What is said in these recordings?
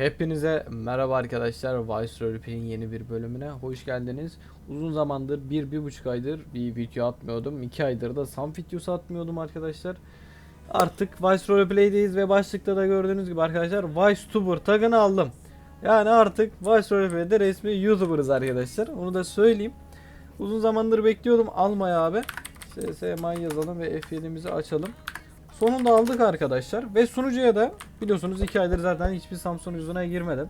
Hepinize merhaba arkadaşlar. Vice Roleplay'in yeni bir bölümüne hoş geldiniz. Uzun zamandır, bir, bir buçuk aydır bir video atmıyordum. iki aydır da Sam videosu atmıyordum arkadaşlar. Artık Vice Roleplay'deyiz ve başlıkta da gördüğünüz gibi arkadaşlar Vice Tuber tagını aldım. Yani artık Vice Roleplay'de resmi YouTuber'ız arkadaşlar. Onu da söyleyeyim. Uzun zamandır bekliyordum. Almaya abi. SSMI yazalım ve F7'mizi açalım. Sonunda aldık arkadaşlar ve sunucuya da biliyorsunuz 2 aydır zaten hiçbir Samsung yüzüne girmedim.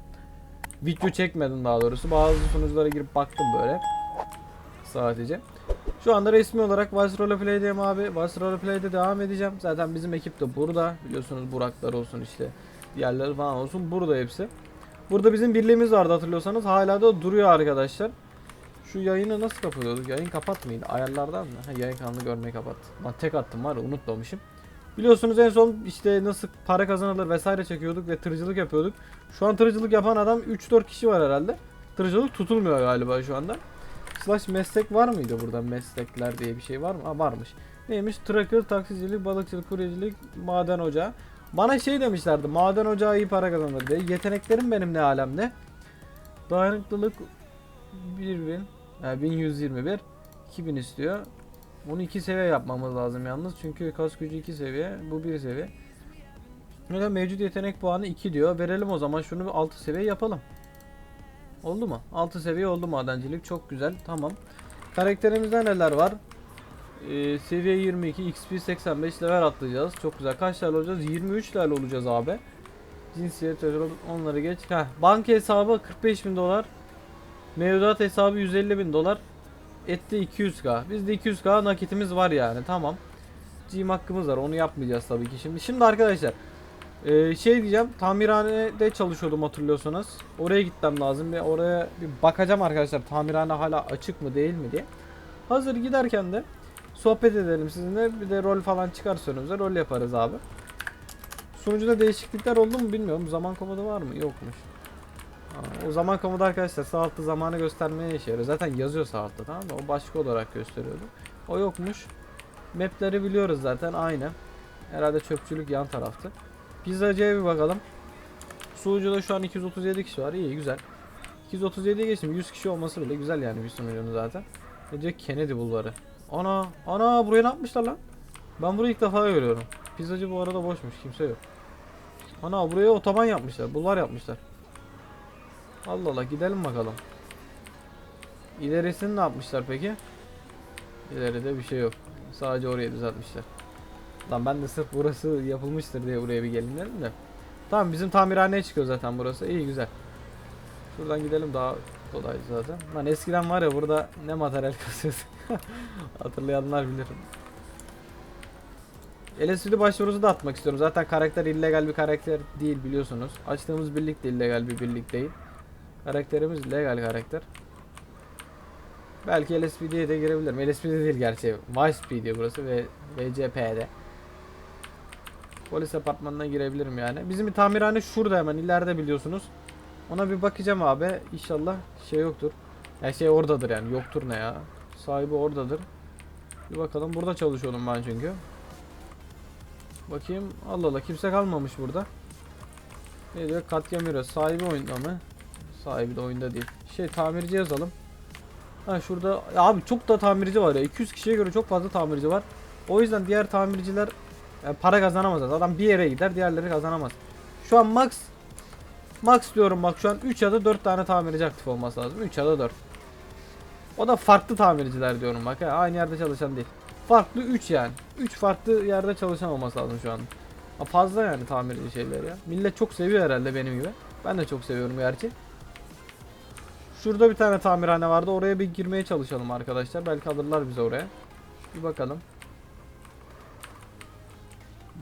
Video çekmedim daha doğrusu. Bazı sunuculara girip baktım böyle. Sadece. Şu anda resmi olarak Vice Roleplay'deyim abi. Vice Roleplay'de devam edeceğim. Zaten bizim ekip de burada. Biliyorsunuz Buraklar olsun işte. Diğerleri falan olsun. Burada hepsi. Burada bizim birliğimiz vardı hatırlıyorsanız. Hala da duruyor arkadaşlar. Şu yayını nasıl kapatıyorduk? Yayın kapat mıydı? Ayarlardan mı? Ha, yayın kanalını görmeyi kapat. Lan tek attım var ya unutmamışım. Biliyorsunuz en son işte nasıl para kazanılır vesaire çekiyorduk ve tırcılık yapıyorduk. Şu an tırcılık yapan adam 3-4 kişi var herhalde. Tırcılık tutulmuyor galiba şu anda. Slash meslek var mıydı burada meslekler diye bir şey var mı? Ha varmış. Neymiş? Tracker, taksicilik, balıkçılık, kuryecilik, maden ocağı. Bana şey demişlerdi. Maden ocağı iyi para kazanır diye. Yeteneklerim benim ne alemde? Dayanıklılık 1000, yani 1121 2000 istiyor. Bunu 2 seviye yapmamız lazım yalnız. Çünkü kas gücü 2 seviye. Bu 1 seviye. Öyle mevcut yetenek puanı 2 diyor. Verelim o zaman şunu bir 6 seviye yapalım. Oldu mu? 6 seviye oldu madencilik. Çok güzel. Tamam. Karakterimizde neler var? Ee, seviye 22, XP 85 level atlayacağız. Çok güzel. Kaç level olacağız? 23 level olacağız abi. Cinsiyet, onları geç. Heh, banka hesabı 45 bin dolar. Mevduat hesabı 150 bin dolar. Etti 200k. Bizde 200k nakitimiz var yani. Tamam. Gym hakkımız var. Onu yapmayacağız tabii ki şimdi. Şimdi arkadaşlar e, şey diyeceğim. Tamirhanede çalışıyordum hatırlıyorsanız. Oraya gitmem lazım. Bir oraya bir bakacağım arkadaşlar. Tamirhane hala açık mı değil mi diye. Hazır giderken de sohbet edelim sizinle. Bir de rol falan çıkarsa önümüze rol yaparız abi. Sunucuda değişiklikler oldu mu bilmiyorum. Zaman komodu var mı? Yokmuş. O zaman komodu arkadaşlar sağ altta zamanı göstermeye işe yarıyor. Zaten yazıyor sağ altta tamam mı? O başka olarak gösteriyordu. O yokmuş. Mapleri biliyoruz zaten aynı. Herhalde çöpçülük yan taraftı. Pizzacıya bir bakalım. Sunucuda şu an 237 kişi var. İyi güzel. 237'ye geçtim. 100 kişi olması bile güzel yani bir sunucunun zaten. Gece Kennedy bulvarı. Ana, ana buraya ne yapmışlar lan? Ben burayı ilk defa görüyorum. Pizzacı bu arada boşmuş. Kimse yok. Ana buraya otoban yapmışlar. Bulvar yapmışlar. Allah Allah gidelim bakalım. İlerisini ne yapmışlar peki? İleride bir şey yok. Sadece orayı düzeltmişler. Lan ben de sırf burası yapılmıştır diye buraya bir gelin dedim de. Tamam bizim tamirhaneye çıkıyor zaten burası. İyi güzel. Şuradan gidelim daha kolay zaten. Lan eskiden var ya burada ne materyal kasıyoruz. Hatırlayanlar bilir. LSPD başvurusu da atmak istiyorum. Zaten karakter illegal bir karakter değil biliyorsunuz. Açtığımız birlik de illegal bir birlik değil. Karakterimiz legal karakter. Belki LSPD'ye de girebilirim. LSPD değil gerçi. YSPD burası ve VCP'de. Polis apartmanına girebilirim yani. Bizim bir tamirhane şurada hemen ileride biliyorsunuz. Ona bir bakacağım abi. İnşallah şey yoktur. Ya şey oradadır yani. Yoktur ne ya. Sahibi oradadır. Bir bakalım. Burada çalışıyordum ben çünkü. Bakayım. Allah Allah. Kimse kalmamış burada. Ne diyor? Katya Miro. Sahibi oyunda mı? Sahibi de oyunda değil. Şey tamirci yazalım. Ha şurada abi çok da tamirci var ya. 200 kişiye göre çok fazla tamirci var. O yüzden diğer tamirciler yani para kazanamaz. Adam bir yere gider, diğerleri kazanamaz. Şu an max max diyorum bak şu an 3 ya da 4 tane tamirci aktif olması lazım. 3 ya da 4. O da farklı tamirciler diyorum bak. ha, Aynı yerde çalışan değil. Farklı 3 yani. 3 farklı yerde çalışan olması lazım şu an. Fazla yani tamirci şeyler ya. Millet çok seviyor herhalde benim gibi. Ben de çok seviyorum gerçi. Şurada bir tane tamirhane vardı. Oraya bir girmeye çalışalım arkadaşlar. Belki alırlar bizi oraya. Bir bakalım.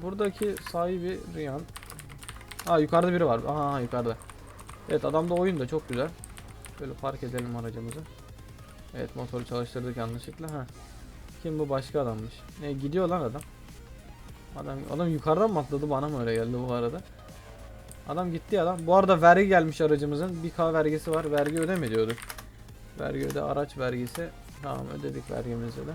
Buradaki sahibi Riyan. Ha yukarıda biri var. Aha, yukarıda. Evet adam da oyunda çok güzel. Böyle park edelim aracımızı. Evet motoru çalıştırdık yanlışlıkla. Ha. Kim bu başka adammış. Ne gidiyor lan adam. Adam adam yukarıdan mı atladı bana mı öyle geldi bu arada. Adam gitti ya lan. Bu arada vergi gelmiş aracımızın. 1K vergisi var. Vergi ödeme diyorduk. Vergi öde araç vergisi. Tamam ödedik vergimizi de.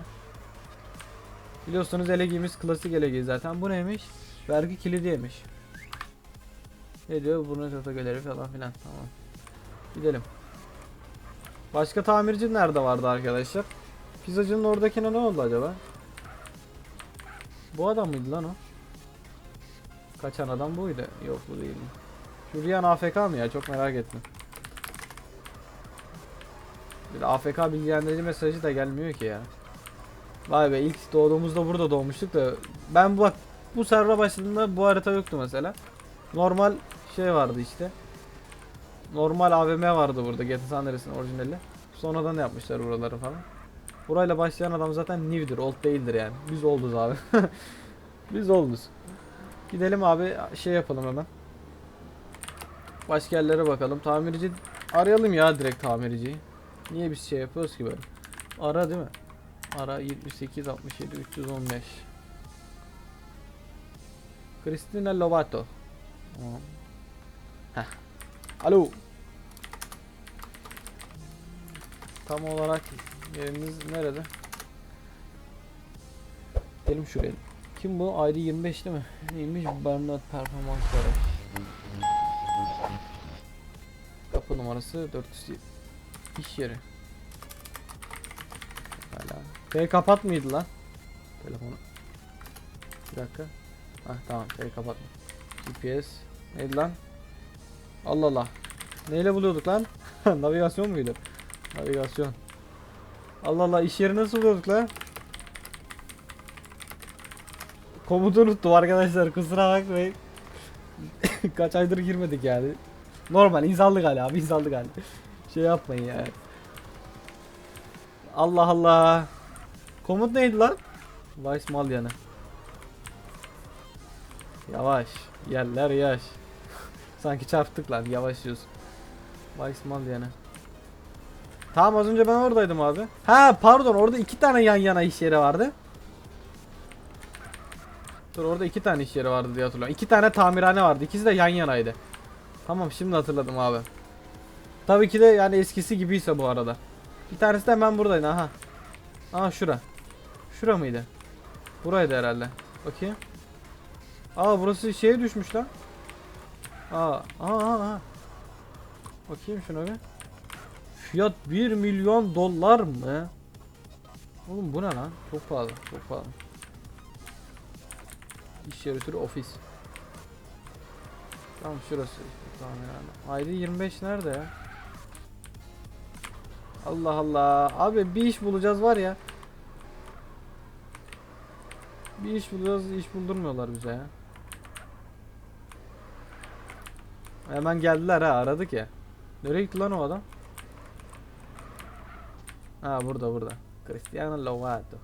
Biliyorsunuz elegimiz klasik elegi zaten. Bu neymiş? Vergi kilidiymiş. Ne diyor? Burnu kategorileri falan filan. Tamam. Gidelim. Başka tamirci nerede vardı arkadaşlar? Pizzacının oradakine ne oldu acaba? Bu adam mıydı lan o? Kaçan adam buydu. Yok bu değil. Şu Riyan AFK mı ya? Çok merak ettim. Bir AFK bilgilendirici mesajı da gelmiyor ki ya. Vay be ilk doğduğumuzda burada doğmuştuk da ben bak bu server başladığında bu harita yoktu mesela. Normal şey vardı işte. Normal AVM vardı burada GTA San Andreas'ın orijinali. Sonradan yapmışlar buraları falan. Burayla başlayan adam zaten new'dir, old değildir yani. Biz olduz abi. Biz olduz. Gidelim abi şey yapalım hemen. Başka yerlere bakalım. Tamirci arayalım ya direkt tamirciyi. Niye biz şey yapıyoruz ki böyle? Ara değil mi? Ara 78 67 315. Cristina Lovato. Heh. Alo. Tam olarak yerimiz nerede? Gidelim şuraya. Kim bu? ID 25 değil mi? Neymiş? Bernard Performans Garaj. Kapı numarası 400 iş yeri. Hala. Şey kapat mıydı lan? Telefonu. Bir dakika. Hah tamam şey kapatma. GPS. Neydi lan? Allah Allah. Neyle buluyorduk lan? Navigasyon muydu? Navigasyon. Allah Allah iş yeri nasıl buluyorduk lan? Komutu unuttum arkadaşlar kusura bakmayın. Kaç aydır girmedik yani. Normal insanlık hali abi insanlık hali. Şey yapmayın yani. Allah Allah. Komut neydi lan? Vice mal yanı. Yavaş. Yerler yaş. Sanki çarptık lan yavaşlıyoruz. Vice mal yanı. Tamam az önce ben oradaydım abi. Ha pardon orada iki tane yan yana iş yeri vardı. Dur orada iki tane iş yeri vardı diye hatırlıyorum. İki tane tamirhane vardı. İkisi de yan yanaydı. Tamam şimdi hatırladım abi. Tabii ki de yani eskisi gibiyse bu arada. Bir tanesi de hemen buradaydı aha. Aha şura. Şura mıydı? Buraydı herhalde. Bakayım. Aa burası şeye düşmüş lan. Aa aha aha. Bakayım şuna bir. Fiyat 1 milyon dolar mı? Oğlum bu ne lan? Çok pahalı, çok pahalı. İş yeri türü ofis. Tamam şurası. Tamam yani. ID 25 nerede ya? Allah Allah. Abi bir iş bulacağız var ya. Bir iş bulacağız, iş buldurmuyorlar bize ya. Hemen geldiler ha aradık ya. Nereye gitti lan o adam? Ha burada burada. Cristiano Lovato.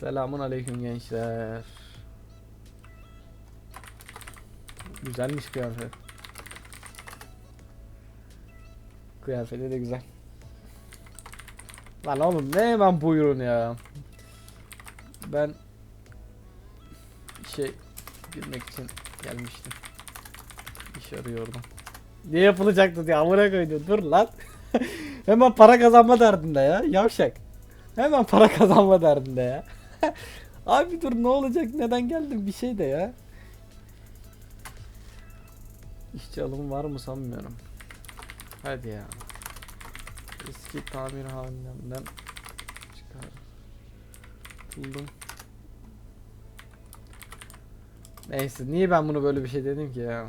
Selamun aleyküm gençler. Güzelmiş kıyafet. Kıyafeti de güzel. Lan oğlum ne hemen buyurun ya. Ben şey girmek için gelmiştim. İş arıyordum. Ne yapılacaktı diye amına koydu. Dur lan. Hemen para kazanma derdinde ya. Yavşak. Hemen para kazanma derdinde ya. Abi dur ne olacak neden geldin bir şey de ya. İşçi alımı var mı sanmıyorum. Hadi ya. Eski tamirhaneden çıkar. Buldum. Neyse niye ben bunu böyle bir şey dedim ki ya.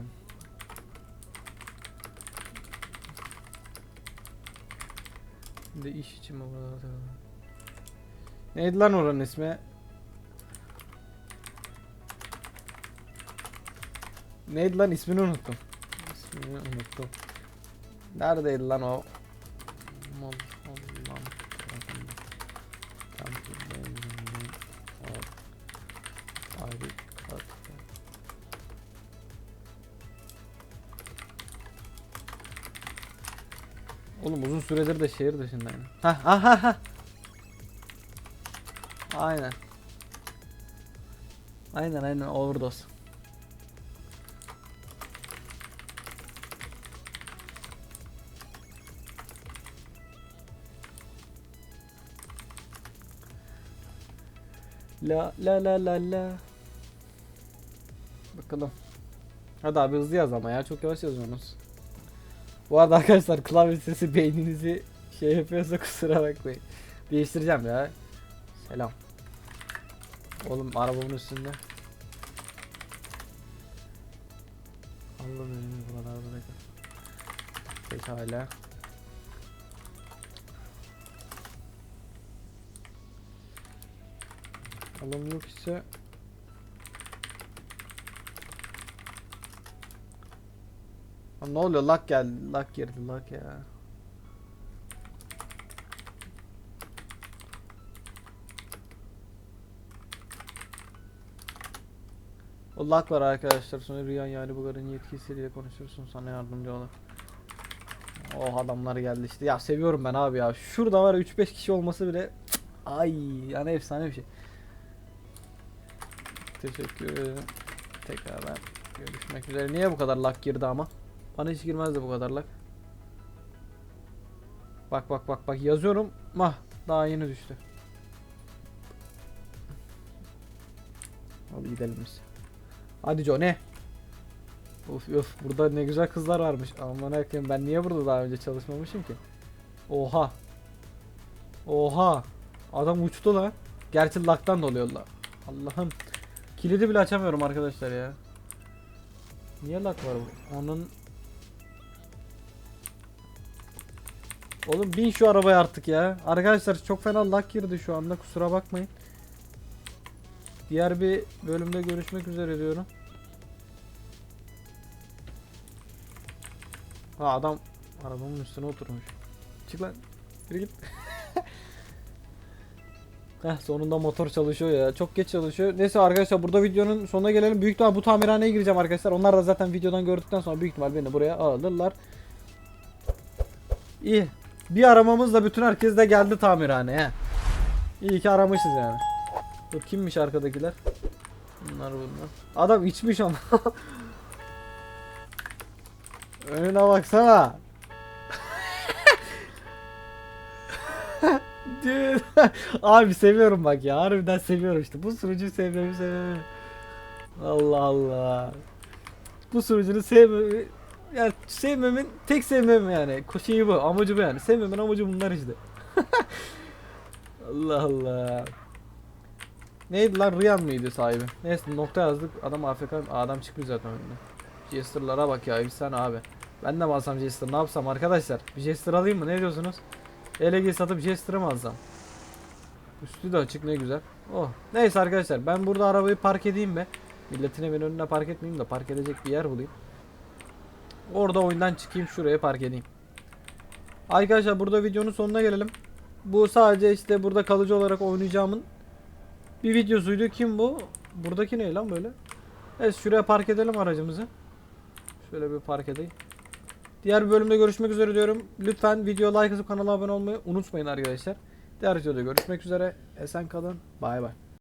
De iş için mi burada? Neydi lan oranın ismi? Neydi lan ismini unuttum. İsmini unuttum. Neredeydi lan o? Oğlum uzun süredir de şehir dışındayım. Ha ha ha ha. Aynen. Aynen aynen overdose. La la la la la. Bakalım. Hadi abi hızlı yaz ama ya çok yavaş yazıyorsunuz. Bu arada arkadaşlar klavye sesi beyninizi şey yapıyorsa kusura bakmayın. Değiştireceğim ya. Selam. Oğlum arabamın üstünde. Allah'ım önümü buralarda bekle. Pekala. Alım yok ise ne oluyor? Lak geldi. Lak girdi lak ya. O lak var arkadaşlar. Sonra Rüyan yani bu karın yetkisiyle konuşursun. Sana yardımcı olur. Oh adamlar geldi işte. Ya seviyorum ben abi ya. Şurada var ya 3-5 kişi olması bile ay yani efsane bir şey. Teşekkür ederim. Tekrardan görüşmek üzere. Niye bu kadar lak girdi ama? Bana hiç girmezdi bu kadar lak. Bak bak bak bak yazıyorum. Mah daha yeni düştü. Hadi gidelim biz. Hadi Johnny. Of of burada ne güzel kızlar varmış. Aman akıyım ben niye burada daha önce çalışmamışım ki? Oha. Oha. Adam uçtu lan. Gerçi laktan doluyorlar. Allah'ım. Kilidi bile açamıyorum arkadaşlar ya. Niye lak var bu? Onun Oğlum bin şu arabaya artık ya. Arkadaşlar çok fena lak girdi şu anda kusura bakmayın. Diğer bir bölümde görüşmek üzere diyorum. Ha adam arabamın üstüne oturmuş. Çık lan. Yürü git. Heh sonunda motor çalışıyor ya. Çok geç çalışıyor. Neyse arkadaşlar burada videonun sonuna gelelim. Büyük ihtimal bu tamirhaneye gireceğim arkadaşlar. Onlar da zaten videodan gördükten sonra büyük ihtimal beni buraya alırlar. İyi. Bir aramamızla bütün herkes de geldi tamirhaneye. İyi ki aramışız yani. Dur kimmiş arkadakiler? Bunlar bunlar. Adam içmiş ama. Önüne baksana. Abi seviyorum bak ya. Harbiden seviyorum işte. Bu sunucuyu sevmemi sevmemi. Allah Allah. Bu sunucunu sevmemi yani sevmemin tek sevmem yani. Şeyi bu, amacı bu yani. Sevmemin amacı bunlar işte. Allah Allah. Neydi lan Ryan mıydı sahibi? Neyse nokta yazdık. Adam AFK adam çıkmış zaten önüne. Jester'lara bak ya efsane abi. Ben de mi alsam Jester ne yapsam arkadaşlar? Bir Jester alayım mı ne diyorsunuz? LG satıp Jester'ı mı alsam? Üstü de açık ne güzel. Oh. Neyse arkadaşlar ben burada arabayı park edeyim be. Milletin evinin önüne park etmeyeyim de park edecek bir yer bulayım. Orada oyundan çıkayım şuraya park edeyim. Arkadaşlar burada videonun sonuna gelelim. Bu sadece işte burada kalıcı olarak oynayacağımın bir videosuydu. Kim bu? Buradaki ne lan böyle? Evet şuraya park edelim aracımızı. Şöyle bir park edeyim. Diğer bir bölümde görüşmek üzere diyorum. Lütfen video like atıp kanala abone olmayı unutmayın arkadaşlar. Diğer videoda görüşmek üzere. Esen kalın. Bay bay.